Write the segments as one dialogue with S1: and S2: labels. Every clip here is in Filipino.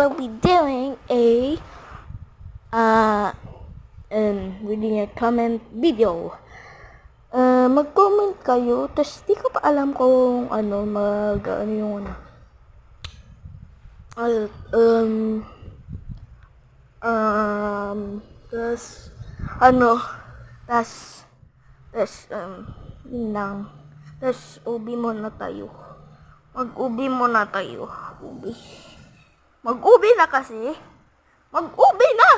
S1: will be doing a uh, um, reading a comment video. Uh, mag-comment kayo, tapos di ko pa alam kung ano, mag, ano yung ano. Al- um, um, tas, ano, tas, tas, um, yun lang. Tas, ubi muna tayo. Mag-ubi muna tayo. Ubi. Mag-ubi na kasi. Mag-ubi na!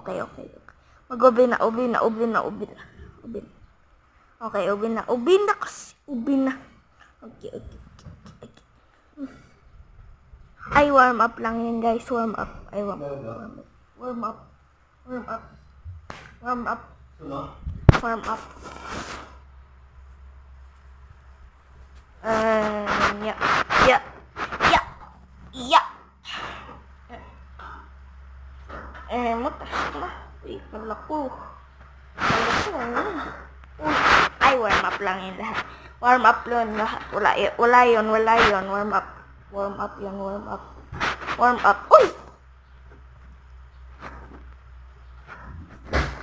S1: Okay, okay. okay. Mag-ubi na, ubi na, ubi na, ubi na. Ubi na. Okay, ubi na. Ubi na kasi. Ubi na. Okay, okay. okay, okay. Ay, warm up lang yun, guys. Warm up. Ay, warm up. Warm up. Warm up. Warm up. Warm up. Warm up. Um, yeah. Yeah. Yeah. Yeah. Eh, mutas na. Uy, wala ko. Wala ko. ano? Uy, ay, warm up lang yun lahat. Warm up yun lahat. Wala, y- wala yun, wala yun. Warm up. Warm up yun, warm up. Warm up. Uy!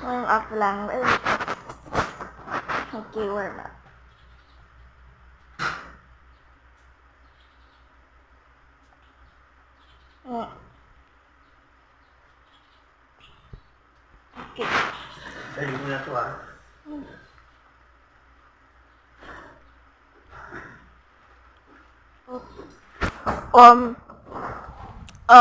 S1: Warm up lang. Okay, warm up. Mm. Okay.
S2: Dali mo na to ah.
S1: Um,